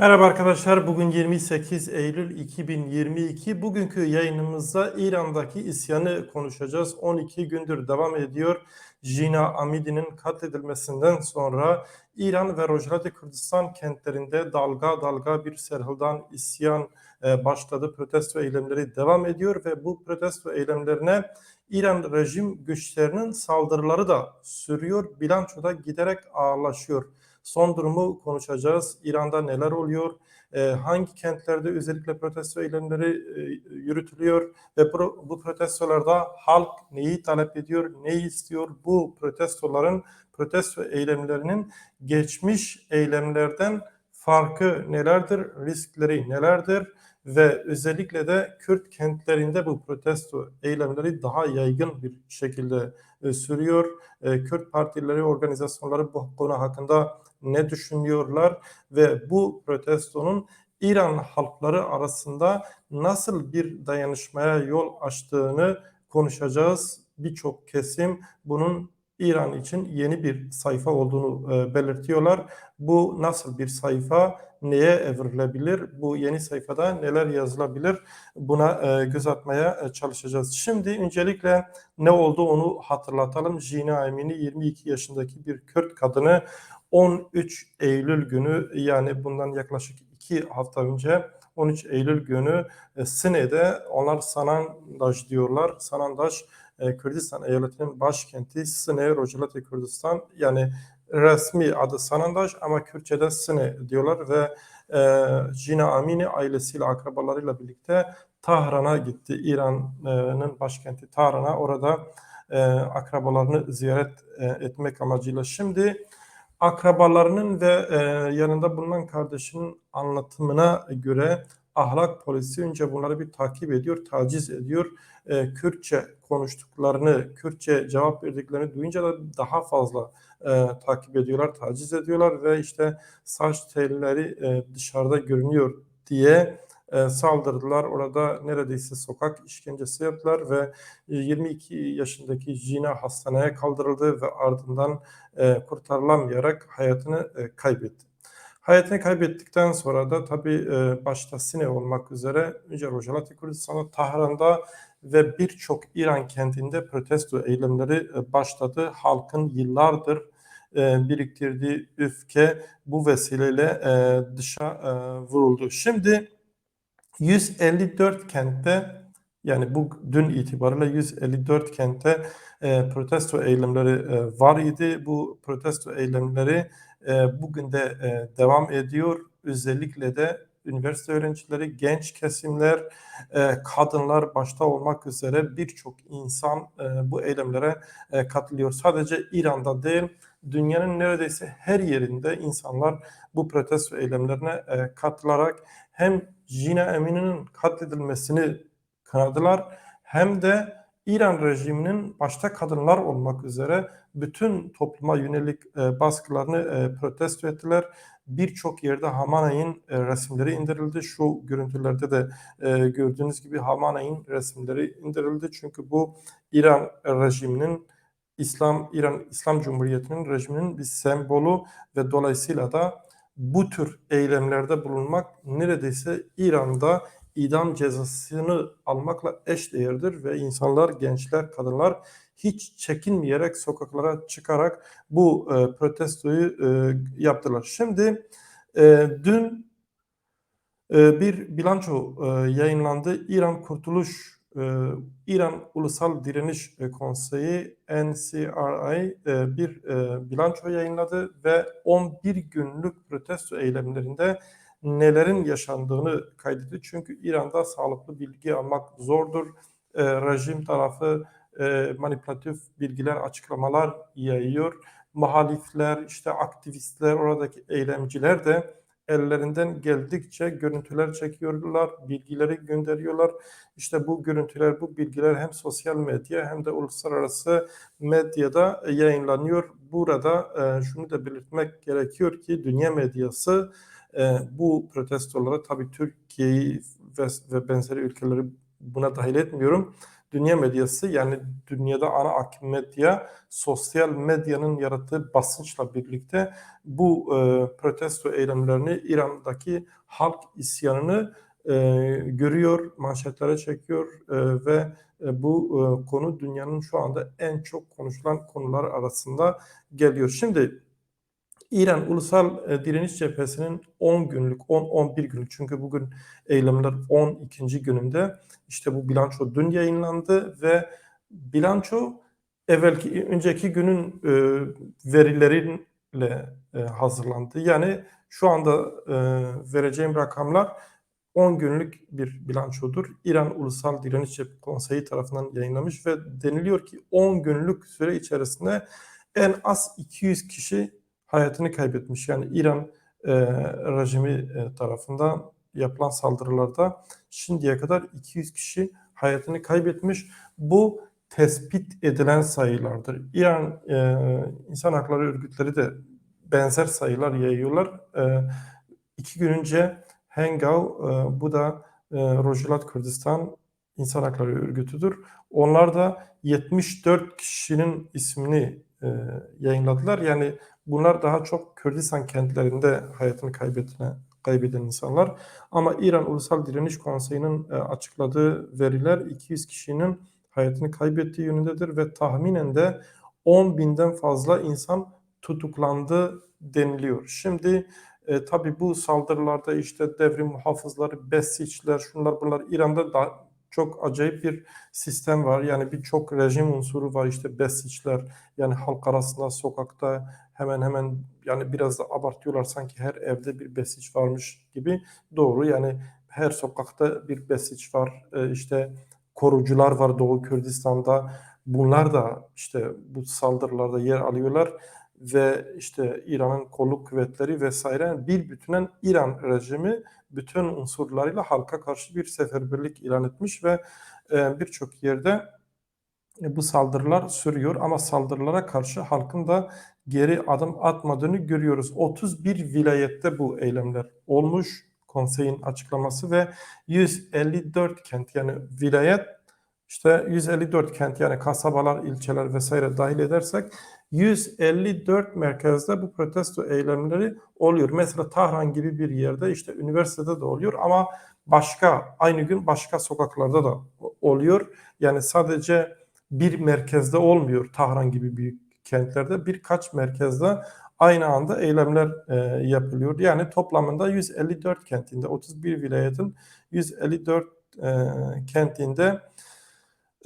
Merhaba arkadaşlar. Bugün 28 Eylül 2022. Bugünkü yayınımızda İran'daki isyanı konuşacağız. 12 gündür devam ediyor. Jina Amidi'nin katledilmesinden sonra İran ve Rojava Kürdistan kentlerinde dalga dalga bir serhildan isyan e, başladı. Protesto eylemleri devam ediyor ve bu protesto eylemlerine İran rejim güçlerinin saldırıları da sürüyor. Bilançoda giderek ağırlaşıyor. Son durumu konuşacağız. İran'da neler oluyor? E, hangi kentlerde özellikle protesto eylemleri e, yürütülüyor ve bu protestolarda halk neyi talep ediyor, neyi istiyor? Bu protestoların, protesto eylemlerinin geçmiş eylemlerden farkı nelerdir, riskleri nelerdir? ve özellikle de Kürt kentlerinde bu protesto eylemleri daha yaygın bir şekilde e, sürüyor. E, Kürt partileri, organizasyonları bu konu hakkında ne düşünüyorlar ve bu protestonun İran halkları arasında nasıl bir dayanışmaya yol açtığını konuşacağız. Birçok kesim bunun İran için yeni bir sayfa olduğunu e, belirtiyorlar. Bu nasıl bir sayfa? Neye evrilebilir? Bu yeni sayfada neler yazılabilir? Buna e, göz atmaya e, çalışacağız. Şimdi öncelikle ne oldu onu hatırlatalım. Jina Emini 22 yaşındaki bir Kürt kadını 13 Eylül günü yani bundan yaklaşık 2 hafta önce 13 Eylül günü e, Sine'de onlar Sanandaş diyorlar. Sanandaş e, Kürdistan eyaletinin başkenti Sine, Rojavati Kürdistan yani resmi adı Sanandaş ama Kürtçe'de Sine diyorlar ve e, Jina Amini ailesiyle akrabalarıyla birlikte Tahran'a gitti. İran'ın başkenti Tahran'a orada e, akrabalarını ziyaret e, etmek amacıyla. Şimdi akrabalarının ve e, yanında bulunan kardeşinin anlatımına göre ahlak polisi önce bunları bir takip ediyor, taciz ediyor. E, Kürtçe konuştuklarını, Kürtçe cevap verdiklerini duyunca da daha fazla e, takip ediyorlar, taciz ediyorlar ve işte saç telleri e, dışarıda görünüyor diye e, saldırdılar. Orada neredeyse sokak işkencesi yaptılar ve 22 yaşındaki Jina hastaneye kaldırıldı ve ardından e, kurtarılamayarak hayatını e, kaybetti. Hayatını kaybettikten sonra da tabii e, başta Sine olmak üzere önce Rojava Kürdistan'da, Tahran'da ve birçok İran kentinde protesto eylemleri e, başladı. Halkın yıllardır e, biriktirdiği öfke bu vesileyle e, dışa e, vuruldu. Şimdi 154 kentte yani bu dün itibariyle 154 kentte e, protesto eylemleri e, var idi. Bu protesto eylemleri e, bugün de e, devam ediyor. Özellikle de üniversite öğrencileri, genç kesimler, e, kadınlar başta olmak üzere birçok insan e, bu eylemlere e, katılıyor. Sadece İran'da değil, dünyanın neredeyse her yerinde insanlar bu protesto eylemlerine e, katılarak hem Jina Emini'nin katledilmesini kınadılar hem de İran rejiminin başta kadınlar olmak üzere bütün topluma yönelik e, baskılarını e, protesto ettiler. Birçok yerde Hamanay'ın e, resimleri indirildi. Şu görüntülerde de gördüğünüz gibi Hamanay'ın resimleri indirildi. Çünkü bu İran rejiminin İslam İran İslam Cumhuriyeti'nin rejiminin bir sembolü ve dolayısıyla da bu tür eylemlerde bulunmak neredeyse İran'da idam cezasını almakla eş değerdir ve insanlar, gençler, kadınlar hiç çekinmeyerek sokaklara çıkarak bu e, protestoyu e, yaptılar. Şimdi e, dün e, bir bilanço e, yayınlandı. İran Kurtuluş İran Ulusal Direniş Konseyi NCRI e, bir e, bilanço yayınladı ve 11 günlük protesto eylemlerinde nelerin yaşandığını kaydetti. Çünkü İran'da sağlıklı bilgi almak zordur. E, rejim tarafı e, manipülatif bilgiler, açıklamalar yayıyor. Muhalifler, işte aktivistler, oradaki eylemciler de ellerinden geldikçe görüntüler çekiyorlar, bilgileri gönderiyorlar. İşte bu görüntüler, bu bilgiler hem sosyal medya hem de uluslararası medyada yayınlanıyor. Burada e, şunu da belirtmek gerekiyor ki dünya medyası e, bu protestolara tabii Türkiye'yi ve, ve benzeri ülkeleri buna dahil etmiyorum. Dünya medyası yani dünyada ana akım medya sosyal medyanın yarattığı basınçla birlikte bu e, protesto eylemlerini İran'daki halk isyanını e, görüyor, manşetlere çekiyor e, ve e, bu e, konu dünyanın şu anda en çok konuşulan konular arasında geliyor. Şimdi İran Ulusal e, Direniş Cephesi'nin 10 günlük, 10-11 günlük çünkü bugün eylemler 12. gününde işte bu bilanço dün yayınlandı ve bilanço evvelki önceki günün e, verileriyle e, hazırlandı. Yani şu anda e, vereceğim rakamlar 10 günlük bir bilançodur. İran Ulusal Direniş Konseyi tarafından yayınlamış ve deniliyor ki 10 günlük süre içerisinde en az 200 kişi hayatını kaybetmiş. Yani İran e, rejimi e, tarafından yapılan saldırılarda şimdiye kadar 200 kişi hayatını kaybetmiş. Bu tespit edilen sayılardır. İran e, insan hakları örgütleri de benzer sayılar yayıyorlar. E, iki gün önce Hengav, e, bu da e, Rojilat Kürdistan İnsan Hakları Örgütüdür. Onlar da 74 kişinin ismini e, yayınladılar. Yani bunlar daha çok Kürdistan kentlerinde hayatını kaybetme, kaybeden insanlar. Ama İran Ulusal Direniş Konseyi'nin e, açıkladığı veriler 200 kişinin hayatını kaybettiği yönündedir ve tahminen de 10 binden fazla insan tutuklandı deniliyor. Şimdi e, tabii bu saldırılarda işte devrim muhafızları, Besiçler, şunlar bunlar İran'da da çok acayip bir sistem var. Yani birçok rejim unsuru var işte Besiçler yani halk arasında sokakta hemen hemen yani biraz da abartıyorlar sanki her evde bir Besiç varmış gibi. Doğru yani her sokakta bir Besiç var. E, işte korucular var Doğu Kürdistan'da. Bunlar da işte bu saldırılarda yer alıyorlar ve işte İran'ın kolluk kuvvetleri vesaire bir bütünen İran rejimi bütün unsurlarıyla halka karşı bir seferberlik ilan etmiş ve e, birçok yerde e, bu saldırılar sürüyor ama saldırılara karşı halkın da geri adım atmadığını görüyoruz. 31 vilayette bu eylemler olmuş konseyin açıklaması ve 154 kent yani vilayet işte 154 kent yani kasabalar, ilçeler vesaire dahil edersek 154 merkezde bu protesto eylemleri oluyor. Mesela Tahran gibi bir yerde işte üniversitede de oluyor ama başka aynı gün başka sokaklarda da oluyor. Yani sadece bir merkezde olmuyor Tahran gibi büyük kentlerde birkaç merkezde aynı anda eylemler e, yapılıyor. Yani toplamında 154 kentinde 31 vilayetin 154 e, kentinde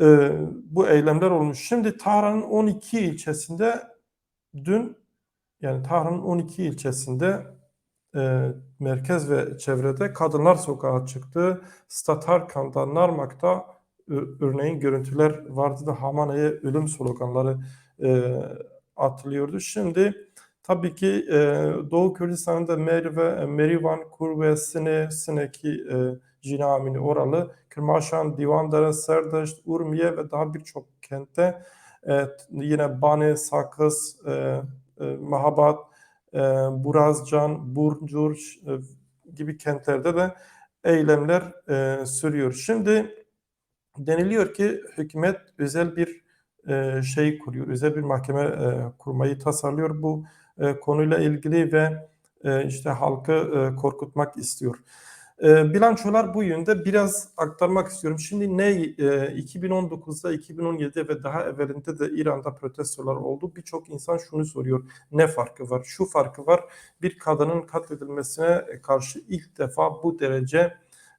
e, bu eylemler olmuş. Şimdi Tahran'ın 12 ilçesinde dün yani Tahran'ın 12 ilçesinde e, merkez ve çevrede kadınlar sokağa çıktı. Statarkan'da, Narmak'ta örneğin görüntüler vardı da Hamana'ya ölüm sloganları e, atılıyordu. Şimdi tabii ki e, Doğu Kürdistan'da Merve, Merivan, Kurve, Sine, Sineki, e, Jinamini oralı, Kırmaşan, Divandere, Serdeşt, Urmiye ve daha birçok kentte e, yine Bane, Sakız, e, e, Mahabat, e, Burazcan, Burcur e, gibi kentlerde de eylemler e, sürüyor. Şimdi deniliyor ki hükümet özel bir e, şey kuruyor, özel bir mahkeme e, kurmayı tasarlıyor bu e, konuyla ilgili ve e, işte halkı e, korkutmak istiyor. E, bilançolar bu yönde biraz aktarmak istiyorum. Şimdi ne e, 2019'da, 2017'de ve daha evvelinde de İran'da protestolar oldu. Birçok insan şunu soruyor. Ne farkı var? Şu farkı var. Bir kadının katledilmesine karşı ilk defa bu derece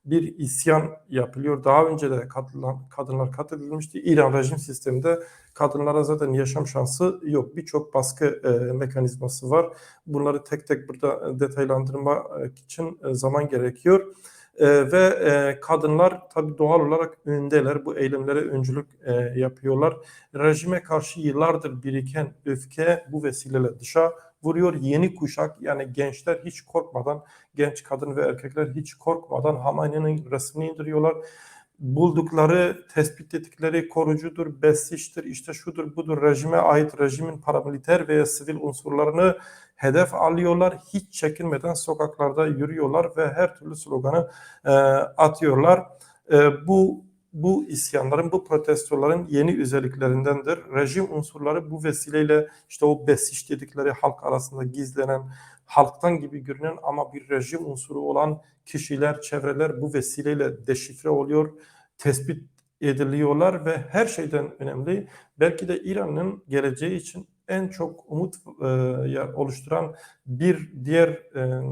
bir isyan yapılıyor. Daha önce de kadınlar, kadınlar katledilmişti. İran rejim sisteminde kadınlara zaten yaşam şansı yok. Birçok baskı e, mekanizması var. Bunları tek tek burada detaylandırmak için e, zaman gerekiyor. E, ve e, kadınlar tabi doğal olarak öndeler. Bu eylemlere öncülük e, yapıyorlar. Rejime karşı yıllardır biriken öfke bu vesileyle dışa vuruyor. Yeni kuşak yani gençler hiç korkmadan, genç kadın ve erkekler hiç korkmadan Hamani'nin resmini indiriyorlar. Buldukları, tespit ettikleri korucudur, besiştir, işte şudur budur rejime ait rejimin paramiliter veya sivil unsurlarını hedef alıyorlar. Hiç çekinmeden sokaklarda yürüyorlar ve her türlü sloganı e, atıyorlar. E, bu bu isyanların, bu protestoların yeni özelliklerindendir. Rejim unsurları bu vesileyle işte o besiş dedikleri halk arasında gizlenen, halktan gibi görünen ama bir rejim unsuru olan kişiler, çevreler bu vesileyle deşifre oluyor, tespit ediliyorlar ve her şeyden önemli belki de İran'ın geleceği için en çok umut e, oluşturan bir diğer e,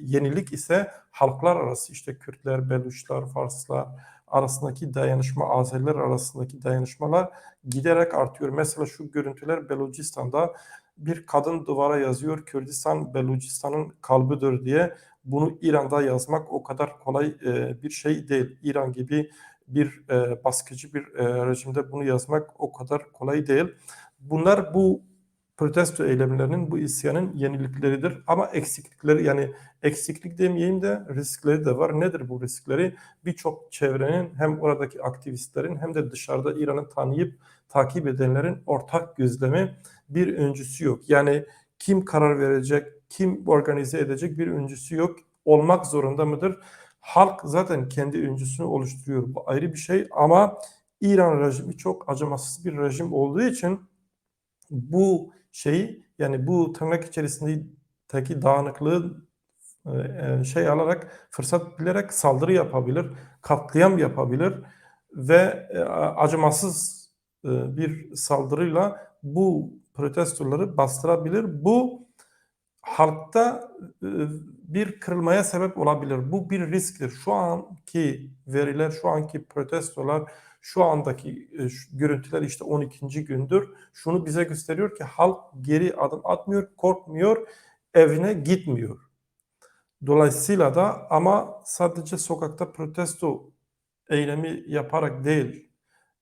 yenilik ise halklar arası işte Kürtler, Beluşlar, Farslar arasındaki dayanışma, Azeriler arasındaki dayanışmalar giderek artıyor. Mesela şu görüntüler Belucistan'da bir kadın duvara yazıyor Kürdistan Belucistan'ın kalbidir diye. Bunu İran'da yazmak o kadar kolay e, bir şey değil. İran gibi bir e, baskıcı bir e, rejimde bunu yazmak o kadar kolay değil. Bunlar bu protesto eylemlerinin, bu isyanın yenilikleridir. Ama eksiklikleri yani eksiklik demeyeyim de riskleri de var. Nedir bu riskleri? Birçok çevrenin hem oradaki aktivistlerin hem de dışarıda İran'ı tanıyıp takip edenlerin ortak gözlemi bir öncüsü yok. Yani kim karar verecek, kim organize edecek bir öncüsü yok. Olmak zorunda mıdır? Halk zaten kendi öncüsünü oluşturuyor. Bu ayrı bir şey ama İran rejimi çok acımasız bir rejim olduğu için bu şeyi yani bu tırnak içerisindeki dağınıklığı e, e, şey alarak fırsat bilerek saldırı yapabilir, katliam yapabilir ve e, acımasız bir saldırıyla bu protestoları bastırabilir. Bu halkta bir kırılmaya sebep olabilir. Bu bir risktir. Şu anki veriler, şu anki protestolar şu andaki e, görüntüler işte 12. gündür. Şunu bize gösteriyor ki halk geri adım atmıyor, korkmuyor, evine gitmiyor. Dolayısıyla da ama sadece sokakta protesto eylemi yaparak değil,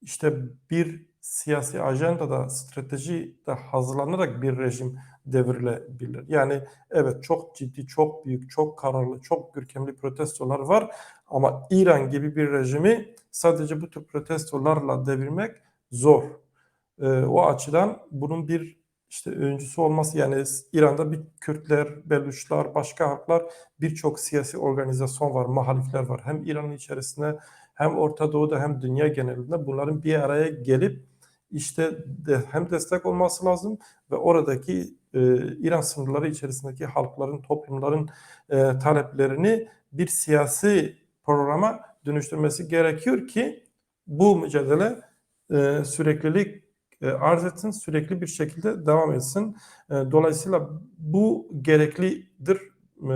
işte bir siyasi ajandada, strateji de hazırlanarak bir rejim devrilebilir. Yani evet çok ciddi, çok büyük, çok kararlı, çok görkemli protestolar var ama İran gibi bir rejimi sadece bu tür protestolarla devirmek zor. E, o açıdan bunun bir işte öncüsü olması yani İran'da bir Kürtler, Beluşlar, başka halklar birçok siyasi organizasyon var, mahalifler var. Hem İran'ın içerisinde hem Orta Doğu'da hem dünya genelinde bunların bir araya gelip işte de hem destek olması lazım ve oradaki e, İran sınırları içerisindeki halkların, toplumların e, taleplerini bir siyasi programa dönüştürmesi gerekiyor ki bu mücadele e, süreklilik e, arz etsin, sürekli bir şekilde devam etsin. E, dolayısıyla bu gereklidir. E,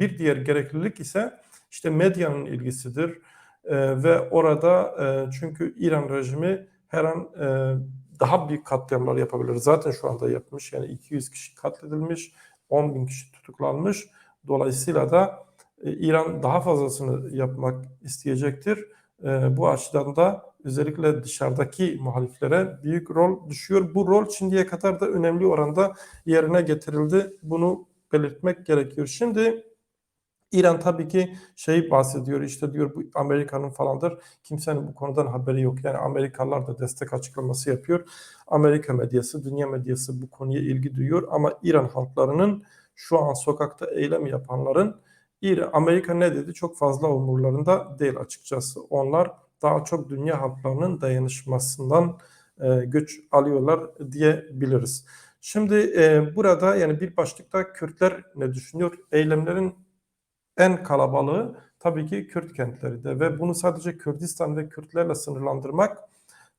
bir diğer gereklilik ise işte medyanın ilgisidir. E, ve orada e, çünkü İran rejimi her an e, daha büyük katliamlar yapabilir. Zaten şu anda yapmış. Yani 200 kişi katledilmiş, 10 bin kişi tutuklanmış. Dolayısıyla da e, İran daha fazlasını yapmak isteyecektir. E, bu açıdan da özellikle dışarıdaki muhaliflere büyük rol düşüyor. Bu rol şimdiye kadar da önemli oranda yerine getirildi. Bunu belirtmek gerekiyor. Şimdi İran tabii ki şey bahsediyor işte diyor bu Amerika'nın falandır. Kimsenin bu konudan haberi yok. Yani Amerikalılar da destek açıklaması yapıyor. Amerika medyası, dünya medyası bu konuya ilgi duyuyor ama İran halklarının şu an sokakta eylem yapanların İran, Amerika ne dedi çok fazla umurlarında değil açıkçası. Onlar daha çok dünya halklarının dayanışmasından e, güç alıyorlar diyebiliriz. Şimdi e, burada yani bir başlıkta Kürtler ne düşünüyor? Eylemlerin en kalabalığı tabii ki Kürt kentleri de ve bunu sadece Kürdistan ve Kürtlerle sınırlandırmak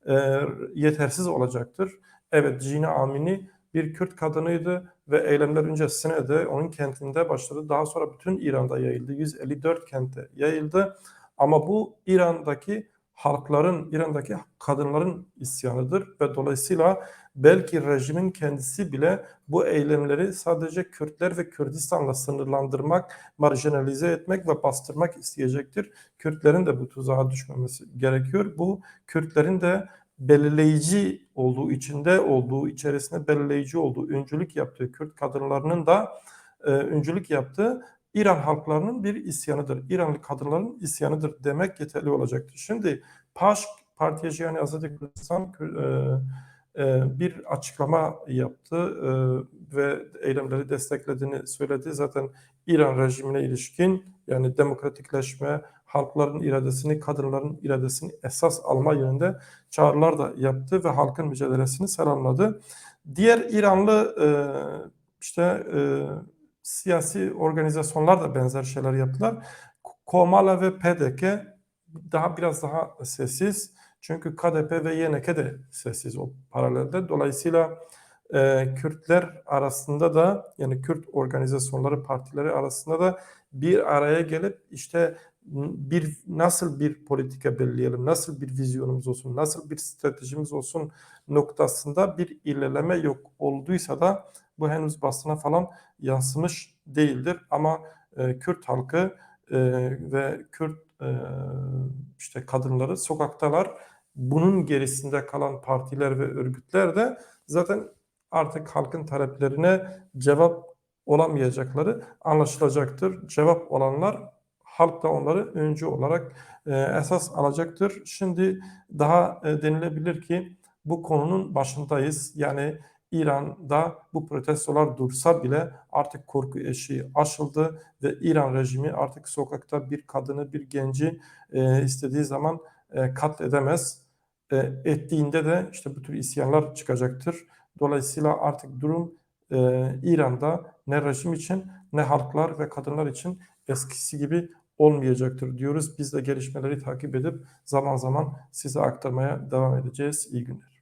e, yetersiz olacaktır. Evet Cina Amini bir Kürt kadınıydı ve eylemler öncesine de onun kentinde başladı. Daha sonra bütün İran'da yayıldı. 154 kente yayıldı. Ama bu İran'daki halkların, İran'daki kadınların isyanıdır ve dolayısıyla belki rejimin kendisi bile bu eylemleri sadece Kürtler ve Kürdistan'la sınırlandırmak, marjinalize etmek ve bastırmak isteyecektir. Kürtlerin de bu tuzağa düşmemesi gerekiyor. Bu Kürtlerin de belirleyici olduğu içinde olduğu içerisinde belirleyici olduğu öncülük yaptığı Kürt kadınlarının da e, öncülük yaptığı İran halklarının bir isyanıdır. İranlı kadınların isyanıdır demek yeterli olacaktır. Şimdi PAŞ Partiye yani Azadi Kürdistan e, e, bir açıklama yaptı e, ve eylemleri desteklediğini söyledi. Zaten İran rejimine ilişkin yani demokratikleşme, halkların iradesini, kadınların iradesini esas alma yönünde çağrılar da yaptı ve halkın mücadelesini selamladı. Diğer İranlı işte siyasi organizasyonlar da benzer şeyler yaptılar. Komala ve PDK daha biraz daha sessiz. Çünkü KDP ve YNK de sessiz o paralelde. Dolayısıyla e, Kürtler arasında da yani Kürt organizasyonları partileri arasında da bir araya gelip işte bir nasıl bir politika belirleyelim, nasıl bir vizyonumuz olsun, nasıl bir stratejimiz olsun noktasında bir ilerleme yok olduysa da bu henüz basına falan yansımış değildir. Ama e, Kürt halkı e, ve Kürt e, işte kadınları sokaktalar. Bunun gerisinde kalan partiler ve örgütler de zaten artık halkın taleplerine cevap olamayacakları anlaşılacaktır. Cevap olanlar halk da onları öncü olarak e, esas alacaktır. Şimdi daha e, denilebilir ki bu konunun başındayız. Yani İran'da bu protestolar dursa bile artık korku eşiği aşıldı ve İran rejimi artık sokakta bir kadını, bir genci e, istediği zaman e, katledemez. E, ettiğinde de işte bu tür isyanlar çıkacaktır. Dolayısıyla artık durum e, İran'da ne rejim için ne halklar ve kadınlar için eskisi gibi olmayacaktır diyoruz. Biz de gelişmeleri takip edip zaman zaman size aktarmaya devam edeceğiz. İyi günler.